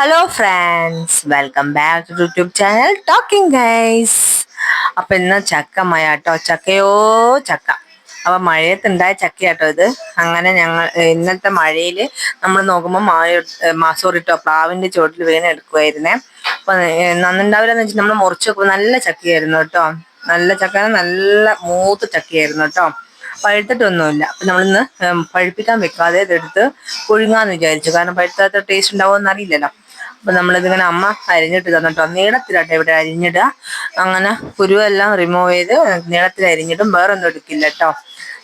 Hello friends welcome back to YouTube channel talking guys അപ്പൊ ഇന്ന് ചക്ക മഴ ചക്കയോ? ചക്ക. അപ്പൊ മഴയത്തുണ്ടായ ചക്കയാട്ടോ ഇത്. അങ്ങനെ ഞങ്ങൾ ഇന്നത്തെ മഴയിൽ നമ്മൾ നോക്കുമ്പോൾ മഴ മാസോറിട്ടോ കേട്ടോ പ്ലാവിന്റെ ചോട്ടിൽ വീണ് എടുക്കുമായിരുന്നേ അപ്പൊ നന്നുണ്ടാവില്ലെന്ന് വെച്ചാൽ നമ്മൾ മുറിച്ച് നോക്കുമ്പോൾ നല്ല ചക്കയായിരുന്നു കേട്ടോ. നല്ല ചക്ക നല്ല മൂത്ത് ചക്കയായിരുന്നു കേട്ടോ. പഴുത്തിട്ടൊന്നുമില്ല. അപ്പൊ നമ്മളിന്ന് പഴുപ്പിക്കാൻ വെക്കാതെ ഇതെടുത്ത് പുഴുങ്ങാന്ന് വിചാരിച്ചു. കാരണം പഴുത്താത്ത ടേസ്റ്റ് ഉണ്ടാവുമെന്ന് അറിയില്ലല്ലോ. അപ്പൊ നമ്മളിതിങ്ങനെ അമ്മ അരിഞ്ഞിട്ട് തന്നിട്ടോ. നീളത്തിലാട്ടെ ഇവിടെ അരിഞ്ഞിടുക. അങ്ങനെ കുരുവെല്ലാം റിമൂവ് ചെയ്ത് നീളത്തിൽ അരിഞ്ഞിടും. വേറൊന്നും എടുക്കില്ല കേട്ടോ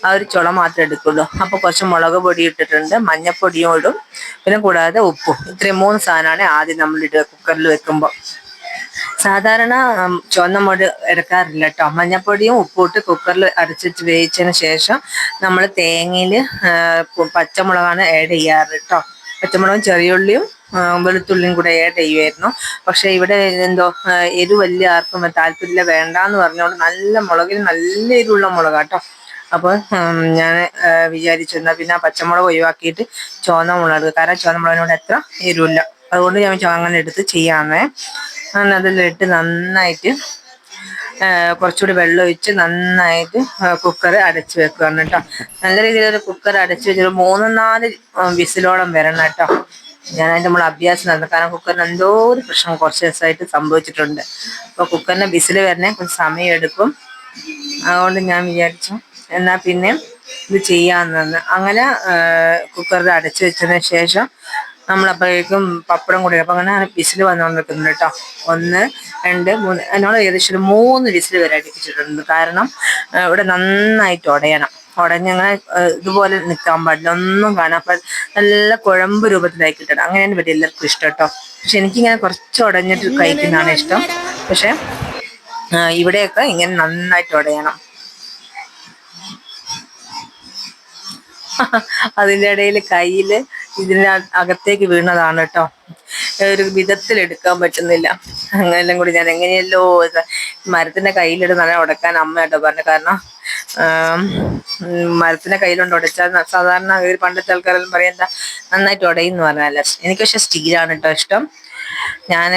ആ ഒരു ചുള മാത്രമേ എടുക്കുള്ളൂ. അപ്പോൾ കുറച്ച് മുളക് പൊടി ഇട്ടിട്ടുണ്ട്. മഞ്ഞപ്പൊടിയും ഇടും. പിന്നെ കൂടാതെ ഉപ്പും. ഇത്രയും മൂന്ന് സാധനമാണ് ആദ്യം നമ്മൾ ഇടുക കുക്കറിൽ വെക്കുമ്പോൾ സാധാരണ ചുവന്ന മുടി എടുക്കാറില്ല കേട്ടോ മഞ്ഞപ്പൊടിയും ഉപ്പിട്ട് കുക്കറിൽ അരച്ചിട്ട് വേവിച്ചതിന് ശേഷം നമ്മൾ തേങ്ങയിൽ പച്ചമുളകാണ് ആഡ് ചെയ്യാറ് കേട്ടോ പച്ചമുളകും ചെറിയുള്ളിയും വെളുത്തുള്ളിയും കൂടെ ആഡ് ചെയ്യുമായിരുന്നു പക്ഷേ ഇവിടെ എന്തോ എരിവ് വലിയ ആർക്കും താല്പര്യമില്ല വേണ്ടാന്ന് പറഞ്ഞുകൊണ്ട് നല്ല മുളകിൽ നല്ല എരിവുള്ള കേട്ടോ അപ്പോൾ ഞാൻ വിചാരിച്ചിരുന്ന പിന്നെ പച്ചമുളക് ഒഴിവാക്കിയിട്ട് ചുവന്ന മുളക് കാരണം ചുവന്ന മുളകിനോട് എത്ര എരിവില്ല. അതുകൊണ്ട് ഞാൻ അങ്ങനെ എടുത്ത് ചെയ്യാമേ അങ്ങനെ അതിലിട്ട് നന്നായിട്ട് കുറച്ചുകൂടി വെള്ളം ഒഴിച്ച് നന്നായിട്ട് കുക്കർ അടച്ച് വെക്കുകയാണ് കേട്ടോ. നല്ല രീതിയിൽ ഒരു കുക്കർ അടച്ച് വെച്ചൊരു മൂന്ന് നാല് വിസിലോളം വരണം കേട്ടോ. ഞാൻ അതിന്റെ നമ്മൾ അഭ്യാസം നടന്നു. കാരണം കുക്കറിന് എന്തോ ഒരു പ്രശ്നം കുറച്ച് ദിവസമായിട്ട് സംഭവിച്ചിട്ടുണ്ട്. അപ്പോൾ കുക്കറിന്റെ വിസിൽ വരണേ കുറച്ച് സമയം എടുക്കും. അതുകൊണ്ട് ഞാൻ വിചാരിച്ചു എന്നാൽ പിന്നെ ഇത് ചെയ്യാമെന്നു അങ്ങനെ കുക്കറിൽ അടച്ചു വെച്ചതിന് ശേഷം നമ്മളപ്പോഴേക്കും പപ്പടം കൂടി അപ്പം അങ്ങനെ വിസിൽ വന്നുകൊണ്ടിരിക്കുന്നുണ്ട് കേട്ടോ. ഒന്ന് രണ്ട് മൂന്ന്. എന്നോട് ഏകദേശം മൂന്ന് വിസിൽ വരെ അടുപ്പിച്ചിട്ടുണ്ട്. കാരണം ഇവിടെ നന്നായിട്ട് ഉടയണം. ഉടഞ്ഞങ്ങനെ ഇതുപോലെ നിൽക്കാൻ പാടില്ല. ഒന്നും കാണാൻ പാടില്ല. നല്ല കുഴമ്പ് രൂപത്തിലായി കിട്ടണം. അങ്ങനെയാണ് ഇവിടെ എല്ലാവർക്കും ഇഷ്ടം കേട്ടോ. പക്ഷെ എനിക്കിങ്ങനെ കുറച്ച് ഉടഞ്ഞിട്ട് കഴിക്കുന്നതാണ് ഇഷ്ടം. പക്ഷെ ഇവിടെയൊക്കെ ഇങ്ങനെ നന്നായിട്ട് ഉടയണം. അതിന്റെ ഇടയിൽ കയ്യിൽ ഇതിന് അകത്തേക്ക് വീണതാണ് കേട്ടോ. ഒരു വിധത്തിൽ എടുക്കാൻ പറ്റുന്നില്ല. അങ്ങനെല്ലാം കൂടി ഞാൻ എങ്ങനെയല്ലോ മരത്തിന്റെ കയ്യിലിട്ട് നല്ല ഉടക്കാൻ അമ്മ കേട്ടോ പറഞ്ഞു. കാരണം മരത്തിന്റെ കയ്യിലുണ്ട് ഉടച്ചാൽ സാധാരണ ഒരു പണ്ടത്തെ ആൾക്കാരെല്ലാം പറയണ്ട നന്നായിട്ട് ഉടയെന്ന് പറഞ്ഞാൽ എനിക്ക് പക്ഷെ സ്റ്റീലാണ് കേട്ടോ ഇഷ്ടം. ഞാൻ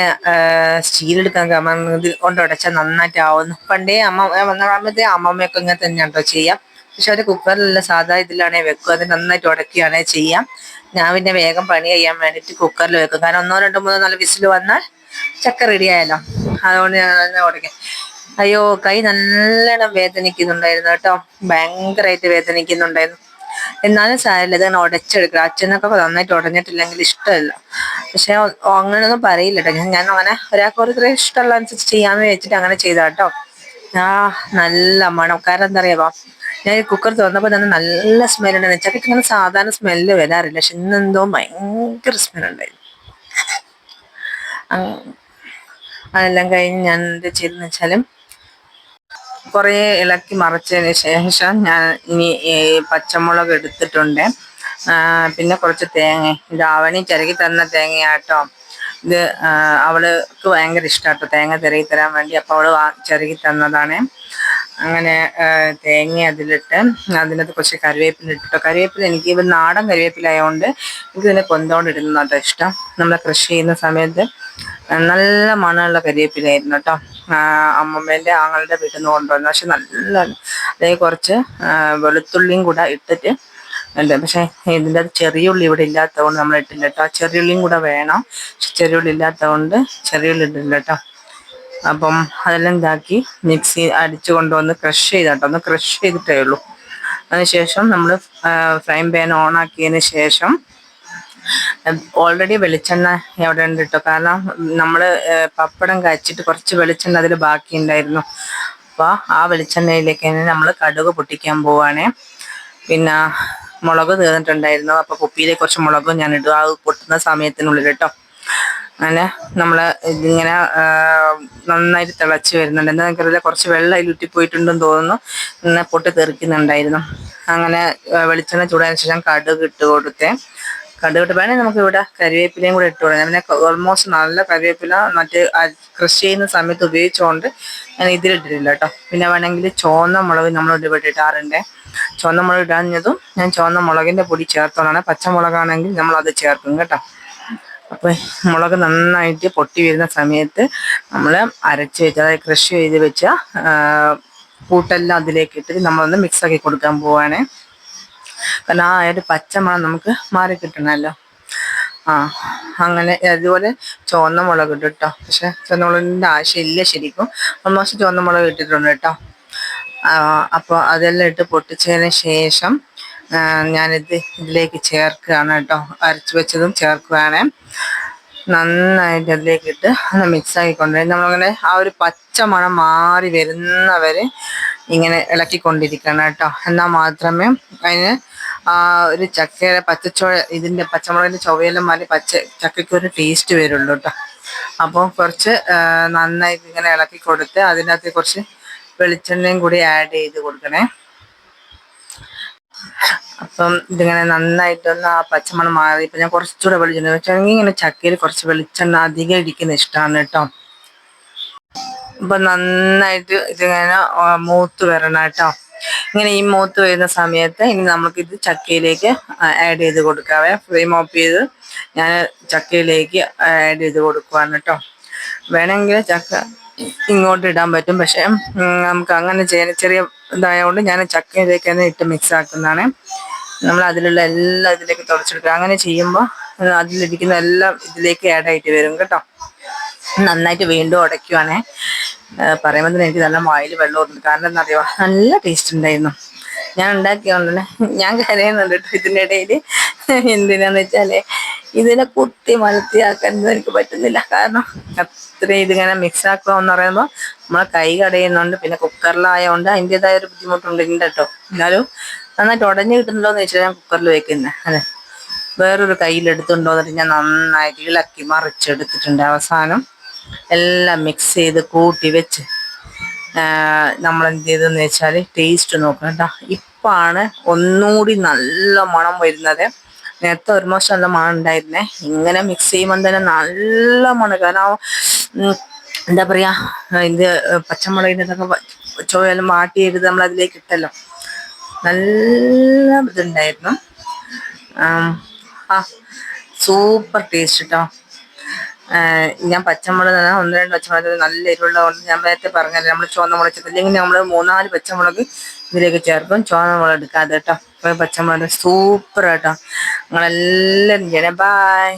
സ്റ്റീൽ എടുക്കാൻ കാരണം കൊണ്ട് ഉടച്ചാൽ നന്നായിട്ട് ആവുന്നു. പണ്ടേ അമ്മ വന്ന കാലത്തെ അമ്മമ്മയൊക്കെ ഇങ്ങനെ തന്നെയാണ് കേട്ടോ ചെയ്യാം. പക്ഷെ അവർ കുക്കറിലല്ല സാധാ ഇതിലാണേ വെക്കുക അത് നന്നായിട്ട് ഉടക്കുകയാണേ ചെയ്യാം. ഞാൻ പിന്നെ വേഗം പണി ചെയ്യാൻ വേണ്ടിയിട്ട് കുക്കറിൽ വെക്കും. കാരണം ഒന്നോ രണ്ടോ മൂന്നോ നാല് വിസിൽ വന്നാൽ ചക്ക റെഡി ആയാലോ അതുകൊണ്ട് ഞാൻ തന്നെ ഉടക്കാം അയ്യോ കൈ നല്ലോണം വേദനിക്കുന്നുണ്ടായിരുന്നു കേട്ടോ. ഭയങ്കരമായിട്ട് വേദനിക്കുന്നുണ്ടായിരുന്നു. എന്നാലും സാരമില്ല ഇത് അങ്ങനെ ഉടച്ചെടുക്കുക അച്ഛനൊക്കെ നന്നായിട്ട് ഉടഞ്ഞിട്ടില്ലെങ്കിൽ ഇഷ്ടമല്ല. പക്ഷെ അങ്ങനെയൊന്നും പറയില്ല കേട്ടോ. ഞാൻ അങ്ങനെ ഒരാൾക്ക് ഒരു ഇഷ്ടമുള്ള അനുസരിച്ച് ചെയ്യാമെന്ന് വെച്ചിട്ട് അങ്ങനെ ചെയ്താട്ടോ ആ നല്ല മണം. കാരണം എന്താ പറയാ ഞാൻ കുക്കർ തുറന്നപ്പോൾ തന്നെ നല്ല സ്മെല്ലുണ്ടായിരുന്നു ചക്കയ്ക്ക് അങ്ങനെ സാധാരണ സ്മെല്ല് വരാറില്ല. പക്ഷെ ഇന്നെന്തോ ഭയങ്കര സ്മെല്ലുണ്ടായിരുന്നു അതെല്ലാം കഴിഞ്ഞ് ഞാൻ എന്ത് ചെയ്തെന്ന് വെച്ചാലും കുറേ ഇളക്കി മറച്ചതിന് ശേഷം ഞാൻ ഇനി പച്ചമുളക് എടുത്തിട്ടുണ്ട്. പിന്നെ കുറച്ച് തേങ്ങ. അവണി ചിരകി തന്ന തേങ്ങയാട്ടോ. ഇത് അവൾക്ക് ഭയങ്കര ഇഷ്ടമാട്ടോ തേങ്ങ തിരകി തരാൻ വേണ്ടി. അപ്പോൾ അവൾ ചിരകി തന്നതാണ്. അങ്ങനെ തേങ്ങ അതിലിട്ട് അതിനകത്ത് കുറച്ച് കറിവേപ്പില ഇട്ടിട്ടോ. കറിവേപ്പില എനിക്ക് ഇവ നാടൻ കറിവേപ്പിലായതുകൊണ്ട് എനിക്ക് ഇതിനെ കൊന്തോണ്ട് ഇടുന്നതാട്ടോ ഇഷ്ടം. നമ്മൾ കൃഷി ചെയ്യുന്ന സമയത്ത് നല്ല മണമുള്ള കരിവേപ്പിലായിരുന്നു കേട്ടോ. അമ്മമ്മേന്റെ ആങ്ങളുടെ വീട്ടിൽ നിന്ന് കൊണ്ടുവന്നു. പക്ഷെ നല്ല അതായത് കുറച്ച് വെളുത്തുള്ളിയും കൂടെ ഇട്ടിട്ട് ഉണ്ട്. പക്ഷേ ഇതിന്റെ അത് ചെറിയ ഉള്ളി ഇവിടെ ഇല്ലാത്തതുകൊണ്ട് നമ്മൾ ഇട്ടില്ല കേട്ടോ. ചെറിയ ഉള്ളിയും കൂടെ വേണം. പക്ഷെ ചെറിയ ഉള്ളി ഇല്ലാത്തതുകൊണ്ട് ചെറിയ ഉള്ളി ഇട്ടില്ല കേട്ടോ. അപ്പം അതെല്ലാം ഇതാക്കി മിക്സി അടിച്ചു കൊണ്ടുവന്ന് ക്രഷ് ചെയ്താട്ടോ. ഒന്ന് ക്രഷ് ചെയ്തിട്ടേ ഉള്ളൂ. അതിനുശേഷം നമ്മൾ ഫ്രൈം പാൻ ഓൺ ആക്കിയതിന് ശേഷം ഓൾറെഡി വെളിച്ചെണ്ണ എവിടെ ഉണ്ട് കേട്ടോ കാരണം നമ്മൾ പപ്പടം കഴിച്ചിട്ട് കുറച്ച് വെളിച്ചെണ്ണ അതിൽ ബാക്കി ഉണ്ടായിരുന്നു അപ്പോൾ ആ വെളിച്ചെണ്ണയിലേക്ക് തന്നെ നമ്മൾ കടുക് പൊട്ടിക്കാൻ പോവാണേ. പിന്നെ മുളക് തീർന്നിട്ടുണ്ടായിരുന്നു. അപ്പോൾ കുപ്പിയിലേക്ക് കുറച്ച് മുളകും ഞാൻ ആ പൊട്ടുന്ന സമയത്തിനുള്ളിൽ കേട്ടോ അങ്ങനെ നമ്മൾ ഇതിങ്ങനെ നന്നായിട്ട് തിളച്ച് വരുന്നുണ്ട്. എന്താ നിങ്ങൾക്കറിയില്ല കുറച്ച് വെള്ളം അതിൽ ഉറ്റിപ്പോയിട്ടുണ്ടെന്ന് തോന്നുന്നു. ഇങ്ങനെ പൊട്ടി തെറിക്കുന്നുണ്ടായിരുന്നു. അങ്ങനെ വെളിച്ചെണ്ണ ചൂടായതിനു ശേഷം കടുക് ഇട്ട് കൊടുത്തേ. കടുക് ഇട്ട് വേണമെങ്കിൽ നമുക്ക് ഇവിടെ കരിവേപ്പിലയും കൂടെ ഇട്ട് കൊടുക്കാം. പിന്നെ ഓൾമോസ്റ്റ് നല്ല കരിവേപ്പില മറ്റേ കൃഷി ചെയ്യുന്ന സമയത്ത് ഉപയോഗിച്ചുകൊണ്ട് ഞാൻ ഇതിലിട്ടിട്ടില്ല കേട്ടോ. പിന്നെ വേണമെങ്കിൽ ചുവന്ന മുളക് നമ്മൾ ഇവിടെ ഇടാറുണ്ട്. ചുവന്ന മുളക് ഇടാഞ്ഞതും ഞാൻ ചുവന്ന മുളകിന്റെ പൊടി ചേർത്തോളാണ്. പച്ചമുളകാണെങ്കിൽ നമ്മൾ അത് ചേർക്കും കേട്ടോ. അപ്പോൾ മുളക് നന്നായിട്ട് പൊട്ടി വരുന്ന സമയത്ത് നമ്മൾ അരച്ച് വെച്ച അതായത് ക്രഷ് ചെയ്ത് വെച്ച കൂട്ടെല്ലാം അതിലേക്ക് ഇട്ടിട്ട് നമ്മളൊന്ന് മിക്സ് ആക്കി കൊടുക്കാൻ പോവാണ്. കാരണം ആ ഒരു പച്ചമണം നമുക്ക് മാറി കിട്ടണമല്ലോ ആ അങ്ങനെ അതുപോലെ ചുവന്ന മുളക് ഇട്ടു കേട്ടോ പക്ഷെ ചുവന്ന മുളകിന്റെ ആവശ്യമില്ല ശരിക്കും. ഓൾമോസ്റ്റ് ചുവന്ന മുളക് ഇട്ടിട്ടുണ്ട് കേട്ടോ അപ്പോൾ അതെല്ലാം ഇട്ട് പൊട്ടിച്ചതിന് ശേഷം ഞാനിത് ഇതിലേക്ക് ചേർക്കുകയാണ് കേട്ടോ. അരച്ച് വെച്ചതും ചേർക്കുകയാണ്. നന്നായിട്ട് അതിലേക്ക് ഇട്ട് ഒന്ന് മിക്സ് ആക്കിക്കൊണ്ട് നമ്മളങ്ങനെ ആ ഒരു പച്ച മണം മാറി വരുന്നവരെ ഇങ്ങനെ ഇളക്കിക്കൊണ്ടിരിക്കണം കേട്ടോ. എന്നാൽ മാത്രമേ അതിന് ആ ഒരു ചക്കയുടെ പച്ചച്ചോയ ഇതിന്റെ പച്ചമുളകിന്റെ ചുവയെല്ലാം മാറി പച്ച ചക്കയ്ക്ക് ഒരു ടേസ്റ്റ് വരുള്ളൂ കേട്ടോ. അപ്പോൾ കുറച്ച് നന്നായിട്ട് ഇങ്ങനെ ഇളക്കി കൊടുത്ത് അതിനകത്ത് കുറച്ച് വെളിച്ചെണ്ണയും കൂടി ആഡ് ചെയ്ത് കൊടുക്കണേ. അപ്പം ഇതിങ്ങനെ നന്നായിട്ടൊന്ന് ആ പച്ചമണം മാറി. ഇപ്പം ഞാൻ കുറച്ചുകൂടെ വെളിച്ചെണ്ണ വെച്ചാണെങ്കിൽ ഇങ്ങനെ ചക്കയിൽ കുറച്ച് വെളിച്ചെണ്ണ അധികം ഇടിക്കുന്ന ഇഷ്ടമാണ് കേട്ടോ. അപ്പൊ നന്നായിട്ട് ഇതിങ്ങനെ മൂത്ത് വരണം കേട്ടോ. ഇങ്ങനെ ഈ മൂത്ത് വരുന്ന സമയത്ത് ഇനി നമുക്ക് ഇത് ചക്കയിലേക്ക് ആഡ് ചെയ്ത് കൊടുക്കാവേ. ഫ്ലെയിം ഓഫ് ചെയ്ത് ഞാൻ ചക്കയിലേക്ക് ആഡ് ചെയ്ത് കൊടുക്കുവാണ് കേട്ടോ. വേണമെങ്കിൽ ചക്ക ഇങ്ങോട്ട് ഇടാൻ പറ്റും. പക്ഷേ നമുക്ക് അങ്ങനെ ചെയ്യാൻ ചെറിയ ഇതായതുകൊണ്ട് ഞാൻ ചക്കയിലേക്ക് തന്നെ ഇട്ട് മിക്സ് ആക്കുന്നതാണ്. നമ്മൾ അതിലുള്ള എല്ലാം ഇതിലേക്ക് തുടച്ചെടുക്കുക. അങ്ങനെ ചെയ്യുമ്പോൾ അതിലിരിക്കുന്ന എല്ലാം ഇതിലേക്ക് ആഡായിട്ട് വരും കേട്ടോ. നന്നായിട്ട് വീണ്ടും ഉടയ്ക്കുവാണേ. പറയുമ്പോൾ തന്നെ എനിക്ക് നല്ല വായിൽ വെള്ളം ഉണ്ട് കാരണം എന്താ അറിയോ നല്ല ടേസ്റ്റ് ഉണ്ടായിരുന്നു. ഞാൻ ഉണ്ടാക്കിയോണ്ടല്ലേ ഞാൻ കരയുന്നുണ്ട് കേട്ടോ ഇതിന്റെ ഇടയിൽ എന്തിനാന്ന് വെച്ചാൽ ഇതിനെ കുത്തി മലത്തിയാക്കാനൊന്നും എനിക്ക് പറ്റുന്നില്ല. കാരണം അത്രയും ഇതിങ്ങനെ മിക്സ് ആക്കുക എന്ന് പറയുമ്പോൾ നമ്മളെ കൈ കടയുന്നുണ്ട് പിന്നെ കുക്കറിലായതുകൊണ്ട് അതിന്റെതായ ഒരു ബുദ്ധിമുട്ടുണ്ട് കേട്ടോ. എന്നാലും നന്നായിട്ട് ഉടഞ്ഞു കിട്ടുന്നുണ്ടോ എന്ന് വെച്ചാൽ ഞാൻ കുക്കറിൽ വെക്കുന്നത് അതെ. വേറൊരു കയ്യിലെടുത്തുണ്ടോ എന്നിട്ട് ഞാൻ നന്നായിട്ട് ഇളക്കി മറിച്ചെടുത്തിട്ടുണ്ട്. അവസാനം എല്ലാം മിക്സ് ചെയ്ത് കൂട്ടി വെച്ച് നമ്മൾ എന്ത് ചെയ്തെന്ന് വെച്ചാൽ ടേസ്റ്റ് നോക്കണം കേട്ടോ. ഇപ്പാണ് ഒന്നുകൂടി നല്ല മണം വരുന്നത്. നേരത്തെ ഒരു മോശം നല്ല മണം ഉണ്ടായിരുന്നേ. ഇങ്ങനെ മിക്സ് ചെയ്യുമ്പോൾ തന്നെ നല്ല മണം. കാരണം എന്താ പറയാ ഇത് പച്ചമുളകിന്റെ ഇതൊക്കെ ചോയെല്ലാം മാട്ടിയെടുത്ത് നമ്മൾ അതിലേക്ക് ഇട്ടല്ലോ. നല്ല ഇതുണ്ടായിരുന്നു. ആം, സൂപ്പർ ടേസ്റ്റ് കേട്ടോ ഞാൻ പച്ചമുളക് തന്നെ ഒന്ന് രണ്ട് പച്ചമുളക് നല്ല എരിവുള്ള കൊണ്ട് ഞാൻ നേരത്തെ പറഞ്ഞല്ലോ നമ്മൾ ചുവന്ന മുളക് ചേർത്ത് ഇല്ലെങ്കിൽ നമ്മൾ മൂന്നാൽ പച്ചമുളക് ഇതിലേക്ക് ചേർക്കും. ചുവന്ന മുളക് എടുക്കാതെ കേട്ടോ. അപ്പോൾ പച്ചമുളക് സൂപ്പർ കേട്ടോ നിങ്ങളെല്ലാവരും ചെയ്യണേ ബായ്